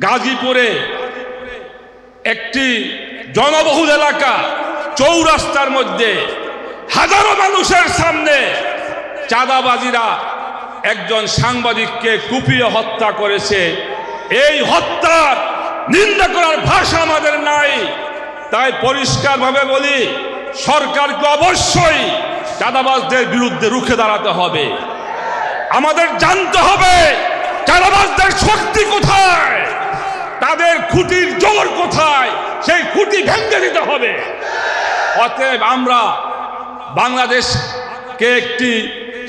গাজীপুরে একটি জনবহুল এলাকা, চৌরাস্তার মধ্যে হাজারো মানুষের সামনে চাঁদাবাজিরা একজন সাংবাদিককে কুপিয়ে হত্যা করেছে। এই হত্যার নিন্দা করার ভাষা আমাদের নাই। তাই পরিষ্কারভাবে বলি, সরকারকে অবশ্যই চাঁদাবাজদের বিরুদ্ধে রুখে দাঁড়াতে হবে। আমাদের জানতে হবে, চাঁদাবাজদের শক্তি কোথায়? তাদের খুঁটির জোর কোথায়? সেই খুঁটি ভেঙে দিতে হবে। অতএব আমরা বাংলাদেশকে একটি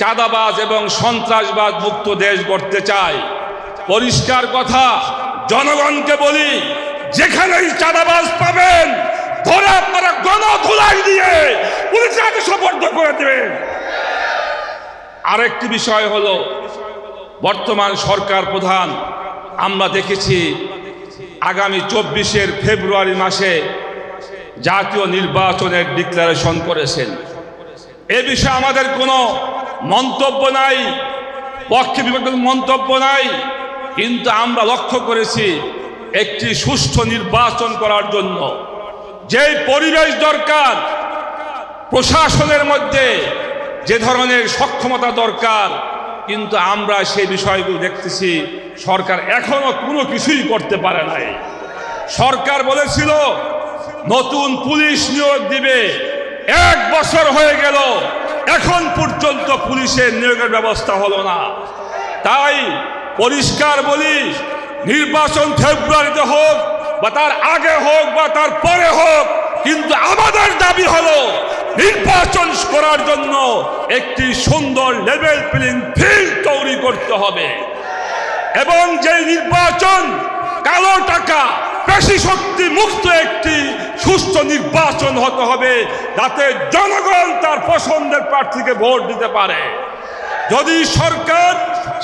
চাঁদাবাজ এবং সন্ত্রাসবাদ মুক্ত দেশ গড়তে চাই। পরিষ্কার কথা, জনগণকে বলি, যেখানেই চাঁদাবাজ পাবেন, ধরে আপনারা গণধুলাই দিয়ে পুলিশের হাতে করে দেবেন। আরেকটি বিষয় হলো, বর্তমান সরকার প্রধান, আমরা দেখেছি আগামী চব্বিশের ফেব্রুয়ারি মাসে জাতীয় নির্বাচনের ডিক্লারেশন করেছেন। এ বিষয়ে আমাদের কোনো মন্তব্য নাই, পক্ষে বিপক্ষে মন্তব্য নাই, কিন্তু আমরা লক্ষ্য করেছি একটি সুষ্ঠু নির্বাচন করার জন্য। যেই পরিবেশ দরকার, প্রশাসনের মধ্যে যে ধরনের সক্ষমতা দরকার কিন্তু আমরা সেই বিষয়গুলো দেখতেছি, সরকার এখনও কোনো কিছুই করতে পারে নাই। সরকার বলেছিল, নতুন পুলিশ নিয়োগ দিবে। এক বছর হয়ে গেল, এখন পর্যন্ত পুলিশের নিয়োগের ব্যবস্থা হলো না। তাই পরিষ্কার বলি, নির্বাচন ফেব্রুয়ারিতে হোক বা তার আগে হোক বা তার পরে হোক, কিন্তু আমাদের দাবি হলো নির্বাচন করার জন্য একটি সুন্দর লেভেল প্লেইং ফিল্ড তৈরি করতে হবে। এবং যে নির্বাচন কালো টাকা পেশি শক্তি মুক্ত একটি সুস্থ নির্বাচন হতে হবে, যাতে জনগণ তার পছন্দের প্রার্থীকে ভোট দিতে পারে। যদি সরকার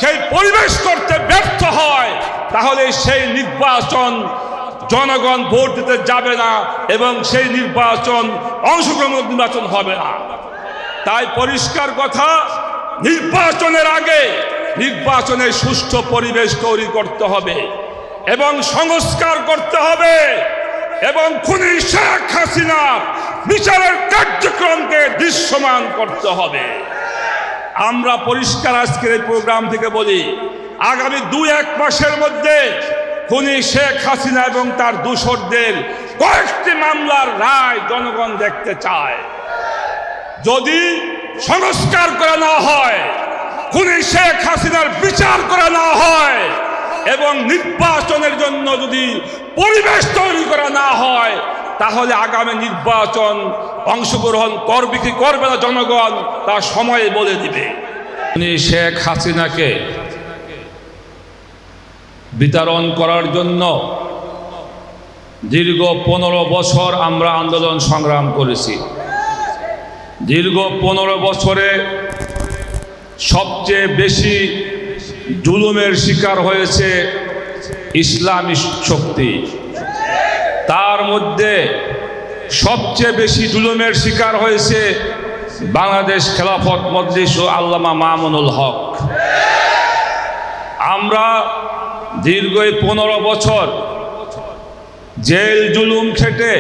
সেই পরিবেশ করতে ব্যর্থ হয়, তাহলে সেই নির্বাচন জনগণ ভোট দিতে যাবে না এবং সেই নির্বাচন, অংশগ্রহণ নির্বাচন হবে না। তাই পরিষ্কার কথা, নির্বাচনের আগে নির্বাচনের সুষ্ঠু পরিবেশ তৈরি করতে হবে এবং সংস্কার করতে হবে এবং খুনি শেখ হাসিনা বিচারের কার্যক্রমকে দৃশ্যমান করতে হবে। আমরা পরিষ্কার আজকের এই প্রোগ্রাম থেকে বলি, আগামী দুই এক মাসের মধ্যে খুনি শেখ হাসিনা এবং তার দূষরদের কয়েকটি মামলার রায় জনগণ দেখতে চায়। যদি সংস্কার করা না হয়, খুনি শেখ হাসিনার বিচার করা না হয়, এবং নির্বাচনের জন্য যদি পরিবেশ তৈরি করা না হয়, তাহলে আগামী নির্বাচন অংশগ্রহণ করবে কি করবে না জনগণ তা সময়ে বলে দিবে। উনি শেখ হাসিনাকে বিতরণ করার জন্য দীর্ঘ পনেরো বছর আমরা আন্দোলন সংগ্রাম করেছি। দীর্ঘ পনেরো বছরে সবচেয়ে বেশি জুলুমের শিকার হয়েছে ইসলামী শক্তি। তার মধ্যে সবচেয়ে বেশি জুলুমের শিকার হয়েছে বাংলাদেশ খেলাফত মজলিস ও আল্লামা মামুনুল হক। আমরা দীর্ঘ পনেরো বছর জেল জুলুম খেটে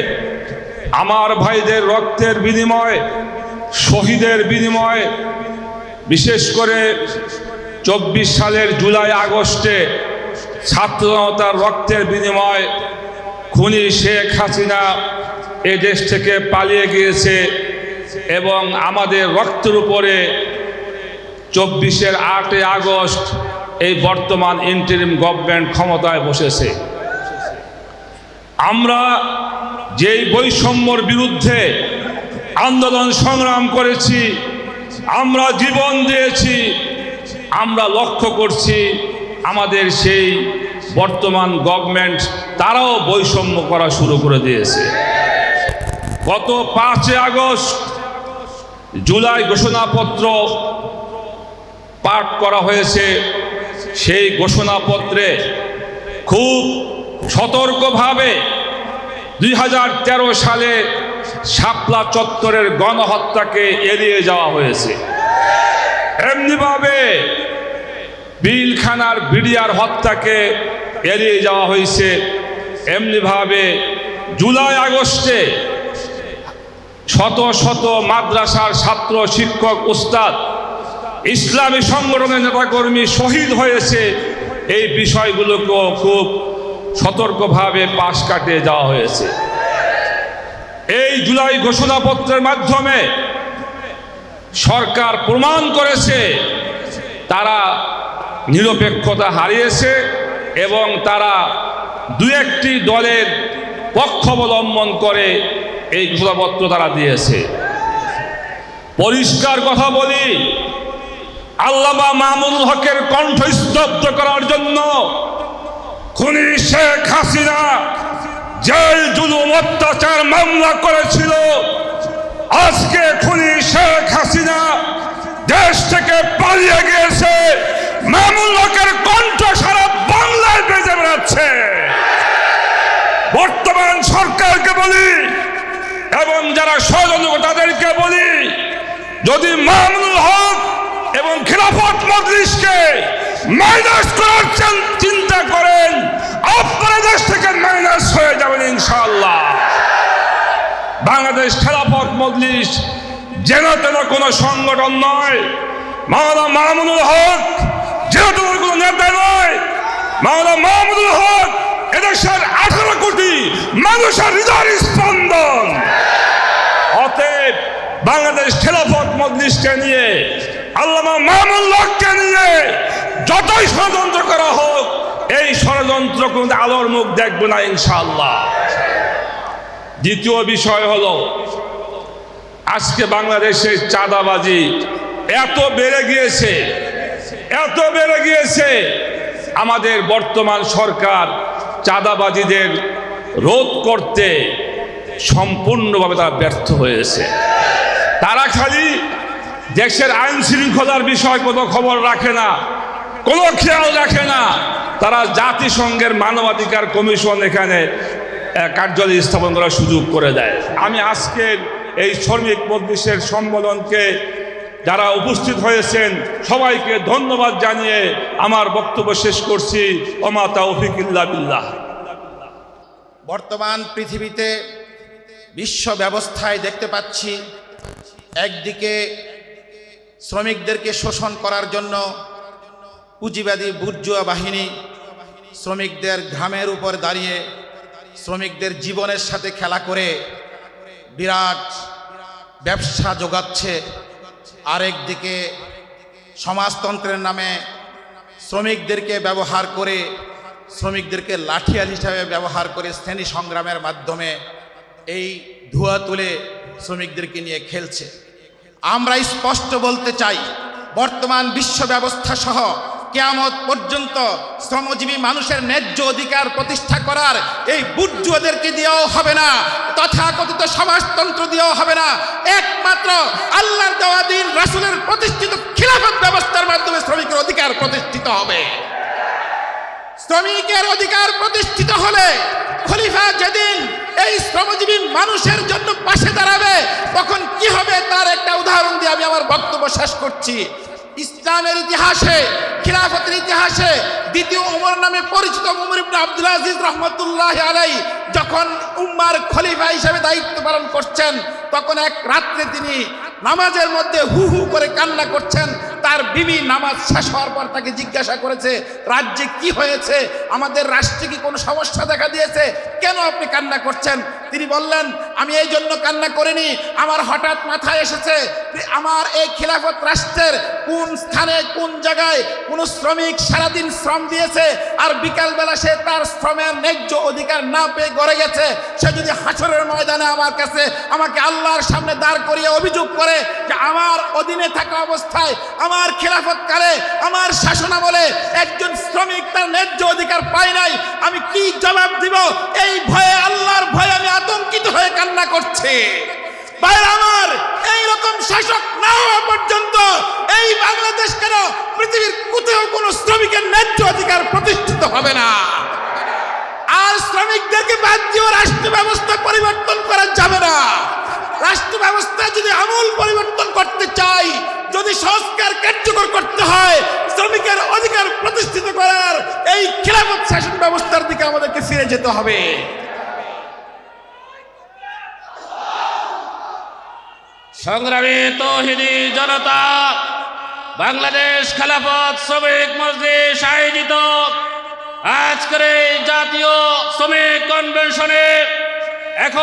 আমার ভাইদের রক্তের বিনিময়, শহীদের বিনিময়, বিশেষ করে চব্বিশ সালের জুলাই আগস্টে ছাত্র জনতার রক্তের বিনিময় খুনি শেখ হাসিনা এ দেশ থেকে পালিয়ে গিয়েছে এবং আমাদের রক্তের উপরে চব্বিশের আটই আগস্ট এই বর্তমান ইন্টারিম গভর্নমেন্ট ক্ষমতায় বসেছে। আমরা যেই বৈষম্যর বিরুদ্ধে আন্দোলন সংগ্রাম করেছি, আমরা জীবন দিয়েছি, আমরা লক্ষ্য করছি আমাদের সেই বর্তমান গভর্নমেন্ট তারাও বৈষম্য করা শুরু করে দিয়েছে। গত পাঁচই আগস্ট জুলাই ঘোষণাপত্র পাঠ করা হয়েছে। সেই ঘোষণাপত্রে খুব সতর্কভাবে দুই হাজার তেরো সালে শাপলা চত্বরের গণহত্যাকে এড়িয়ে যাওয়া হয়েছে। এমনিভাবে বিলখানার বিডিআর হত্যাকে এড়িয়ে যাওয়া হয়েছে। এমনিভাবে জুলাই আগস্টে শত শত মাদ্রাসার ছাত্র, শিক্ষক, উস্তাদ ইসলামী সংগঠনের নেতাকর্মী শহীদ হয়েছে। এই বিষয়গুলোকেও খুব সতর্কভাবে পাশ কাটিয়ে যাওয়া হয়েছে। এই জুলাই ঘোষণাপত্রের মাধ্যমে সরকার প্রমাণ করেছে, তারা নিরপেক্ষতা হারিয়েছে এবং তারা দু একটি দলের পক্ষ অবলম্বন করে এই ঘোষণাপত্র তারা দিয়েছে। পরিষ্কার কথা বলি আল্লামা মামুন হকের কণ্ঠ স্তব্ধ করার জন্য খুনি শেখ হাসিনা জেল জুলুম অত্যাচার মামলা করেছিল। আজকে খুনি শেখ হাসিনা দেশ থেকে পালিয়ে গিয়েছে। মামুন হকের কণ্ঠ সারা বাংলায় বেজে বেড়াচ্ছে। বর্তমান সরকারকে বলি এবং যারা ষড়যন্ত্র তাদেরকে বলি, যদি মামুল হক এবং খিলাফত মজলিসকে মাইনাস করার চিন্তা করেন, আপনারা দেশ থেকে মাইনাস হয়ে যাবেন ইনশাআল্লাহ। বাংলাদেশ খেলাফত মজলিস যেন তেন কোনো সংগঠন নয়, মাওলানা মামুনুল হক যেন তেন কোনো নেতা নয়, মাওলানা মামুনুল হক এদেশের আঠারো কোটি মানুষের হৃদয়ের স্পন্দন। অতএব বাংলাদেশ খেলাফত মজলিসকে নিয়ে আল্লামা মামুন হককে নিয়ে যতই ষড়যন্ত্র করা হোক, এই ষড়যন্ত্র কিন্তু আলোর মুখ দেখবে না ইনশাআল্লাহ। দ্বিতীয় বিষয় হল, আজকে বাংলাদেশের চাঁদাবাজি এত বেড়ে গিয়েছে, এত বেড়ে গিয়েছে, আমাদের বর্তমান সরকার চাঁদাবাজিদের রোধ করতে সম্পূর্ণভাবে তারা ব্যর্থ হয়েছে। তারা খালি দেশের আইন শৃঙ্খলার বিষয় কোনো খবর রাখে না, কোনো খেয়াল রাখে না। তারা জাতিসংঘের মানবাধিকার কমিশন এখানে কার্যালয় স্থাপন করার সুযোগ করে দেয়। আমি আজকের এই শ্রমিক মজলিসের সম্মেলনকে যারা উপস্থিত হয়েছেন, সবাইকে ধন্যবাদ জানিয়ে আমার বক্তব্য শেষ করছি। ওমা তাওফিক ইল্লা বিল্লাহ। বর্তমান পৃথিবীতে বিশ্ব ব্যবস্থায় দেখতে পাচ্ছি, একদিকে শ্রমিকদেরকে শোষণ করার জন্য পুঁজিবাদী বুর্জুয়া বাহিনী শ্রমিকদের ঘামের উপর দাঁড়িয়ে শ্রমিকদের জীবনের সাথে খেলা করে বিরাট ব্যবসা যোগাচ্ছে আরেক দিকে সমাজতন্ত্রের নামে শ্রমিকদেরকে ব্যবহার করে, শ্রমিকদেরকে লাঠিয়াল হিসাবে ব্যবহার করে শ্রেণি সংগ্রামের মাধ্যমে এই ধোয়া তুলে শ্রমিকদেরকে নিয়ে খেলছে। আমরা স্পষ্ট বলতে চাই, বর্তমান বিশ্ব ব্যবস্থা সহ কেয়ামত পর্যন্ত শ্রমজীবী মানুষের ন্যায্য অধিকার প্রতিষ্ঠা করার এই বুর্জুয়াদেরকে দিয়েও হবে না, তথাকথিত সমাজতন্ত্র দিয়েও হবে না, একমাত্র আল্লাহর দেওয়া দিন রাসুলের প্রতিষ্ঠিত খিলাফত ব্যবস্থার মাধ্যমে শ্রমিকের অধিকার প্রতিষ্ঠিত হবে। শ্রমিকের অধিকার প্রতিষ্ঠিত হলে খলিফা যেদিন এই শ্রমজীবী মানুষের জন্য পাশে দাঁড়াবে, তখন কি হবে তার একটা উদাহরণ দিয়ে আমি আমার বক্তব্য শেষ করছি। ইসলামের ইতিহাসে, খিলাফতের ইতিহাসে দ্বিতীয় উমর নামে পরিচিত উমর ইবনে আব্দুল আজিজ রহমতুল্লাহ আলাই যখন উম্মার খলিফা হিসেবে দায়িত্ব পালন করছেন, তখন এক রাত্রে তিনি নামাজের মধ্যে হু হু করে কান্না করছেন। তার বিবি নামাজ শেষ হওয়ার পর তাকে জিজ্ঞাসা করেছে, রাজ্যে কি হয়েছে? আমাদের রাষ্ট্রে কি কোনো সমস্যা দেখা দিয়েছে? আপনি কান্না করছেন? তিনি বললেন, আমি এই জন্য কান্না করিনি। আমার হঠাৎ মাথায় এসেছে আমার এই খিলাফত রাষ্ট্রের কোন স্থানে, কোন জায়গায় কোন শ্রমিক সারাদিন শ্রম দিয়েছে আর বিকালবেলা সে তার শ্রমের ন্যায্য অধিকার না পেয়ে গড়ে গেছে। সে যদি হাসরের ময়দানে আমার কাছে আমাকে আল্লাহর সামনে দাঁড় করিয়ে অভিযোগ করে যে আমার অধীনে থাকা অবস্থায়, আমার খেলাফত কালে আমার শাসনামলে একজন শ্রমিক তার ন্যায্য অধিকার পায় নাই, আমি কি জবাব দিব? এই ভয়ে, আল্লাহর ভয়ে আমি আতঙ্কিত হয়ে কান্না করছি। ভাই আমার এই রকম শাসক না হওয়া পর্যন্ত এই বাংলাদেশ কেন পৃথিবীর কোথাও কোনো শ্রমিকের ন্যায্য অধিকার প্রতিষ্ঠিত হবে না? আর শ্রমিকদেরকে বাদ দিয়েও রাষ্ট্র ব্যবস্থা পরিবর্তন করা যাবে না। রাষ্ট্র ব্যবস্থা যদি আমূল পরিবর্তন করতে চাই যদি সংস্কার কার্যকর করতে হয়, শ্রমিকের অধিকার প্রতিষ্ঠিত করার এই খিলাফত শাসন ব্যবস্থার দিকে আমাদেরকে ফিরে যেতে হবে। সংগ্রামী তৌহিদি জনতা, বাংলাদেশ খেলাফত শ্রমিক মজলিস আয়োজিত আজকের জাতীয় শ্রমিক কনভেনশনে